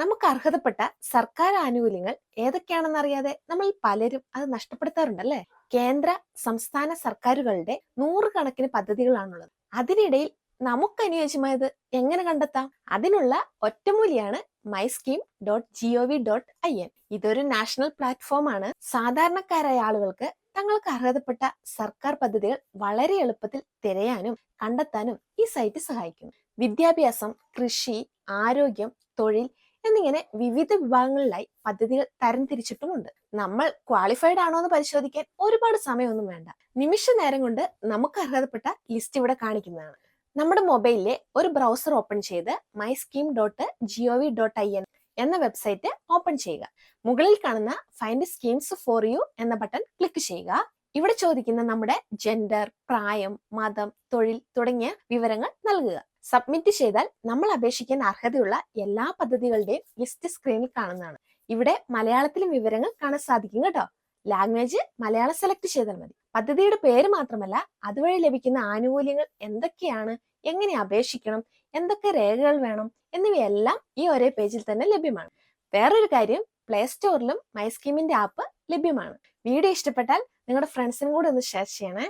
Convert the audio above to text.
നമുക്ക് അർഹതപ്പെട്ട സർക്കാർ ആനുകൂല്യങ്ങൾ ഏതൊക്കെയാണെന്നറിയാതെ നമ്മൾ പലരും അത് നഷ്ടപ്പെടുത്താറുണ്ടല്ലേ? കേന്ദ്ര സംസ്ഥാന സർക്കാരുകളുടെ നൂറുകണക്കിന് പദ്ധതികളാണുള്ളത്. അതിനിടയിൽ നമുക്ക് അനുയോജ്യമായത് എങ്ങനെ കണ്ടെത്താം? അതിനുള്ള ഒറ്റമൂലിയാണ് my scheme dot G O V dot I N ഇതൊരു നാഷണൽ പ്ലാറ്റ്ഫോം ആണ്. സാധാരണക്കാരായ ആളുകൾക്ക് തങ്ങൾക്ക് അർഹതപ്പെട്ട സർക്കാർ പദ്ധതികൾ വളരെ എളുപ്പത്തിൽ തിരയാനും കണ്ടെത്താനും ഈ സൈറ്റ് സഹായിക്കുന്നു. വിദ്യാഭ്യാസം കൃഷി ആരോഗ്യം തൊഴിൽ എന്നിങ്ങനെ വിവിധ വിഭാഗങ്ങളിലായി പദ്ധതികൾ തരംതിരിച്ചിട്ടുമുണ്ട്. നമ്മൾ ക്വാളിഫൈഡ് ആണോ എന്ന് പരിശോധിക്കാൻ ഒരുപാട് സമയമൊന്നും വേണ്ട. നിമിഷ നേരം കൊണ്ട് നമുക്ക് അർഹതപ്പെട്ട ലിസ്റ്റ് ഇവിടെ കാണിക്കുന്നതാണ്. നമ്മുടെ മൊബൈലിലെ ഒരു ബ്രൗസർ ഓപ്പൺ ചെയ്ത് my scheme dot G O V dot I N എന്ന വെബ്സൈറ്റ് ഓപ്പൺ ചെയ്യുക. മുകളിൽ കാണുന്ന ഫൈൻഡ് സ്കീംസ് ഫോർ യു എന്ന ബട്ടൺ ക്ലിക്ക് ചെയ്യുക. ഇവിടെ ചോദിക്കുന്ന നമ്മുടെ ജെൻഡർ പ്രായം മതം തൊഴിൽ തുടങ്ങിയ വിവരങ്ങൾ നൽകുക. സബ്മിറ്റ് ചെയ്താൽ നമ്മൾ അപേക്ഷിക്കാൻ അർഹതയുള്ള എല്ലാ പദ്ധതികളുടെയും ലിസ്റ്റ് സ്ക്രീനിൽ കാണുന്നതാണ്. ഇവിടെ മലയാളത്തിലും വിവരങ്ങൾ കാണാൻ സാധിക്കും കേട്ടോ. ലാംഗ്വേജ് മലയാളം സെലക്ട് ചെയ്താൽ മതി. പദ്ധതിയുടെ പേര് മാത്രമല്ല അതുവഴി ലഭിക്കുന്ന ആനുകൂല്യങ്ങൾ എന്തൊക്കെയാണ് എങ്ങനെ അപേക്ഷിക്കണം എന്തൊക്കെ രേഖകൾ വേണം എന്നിവയെല്ലാം ഈ ഒരേ പേജിൽ തന്നെ ലഭ്യമാണ്. വേറൊരു കാര്യം പ്ലേ സ്റ്റോറിലും മൈസ്കീമിന്റെ ആപ്പ് ലഭ്യമാണ്. വീഡിയോ ഇഷ്ടപ്പെട്ടാൽ നിങ്ങളുടെ ഫ്രണ്ട്സിനും കൂടെ ഒന്ന് ഷെയർ ചെയ്യണേ.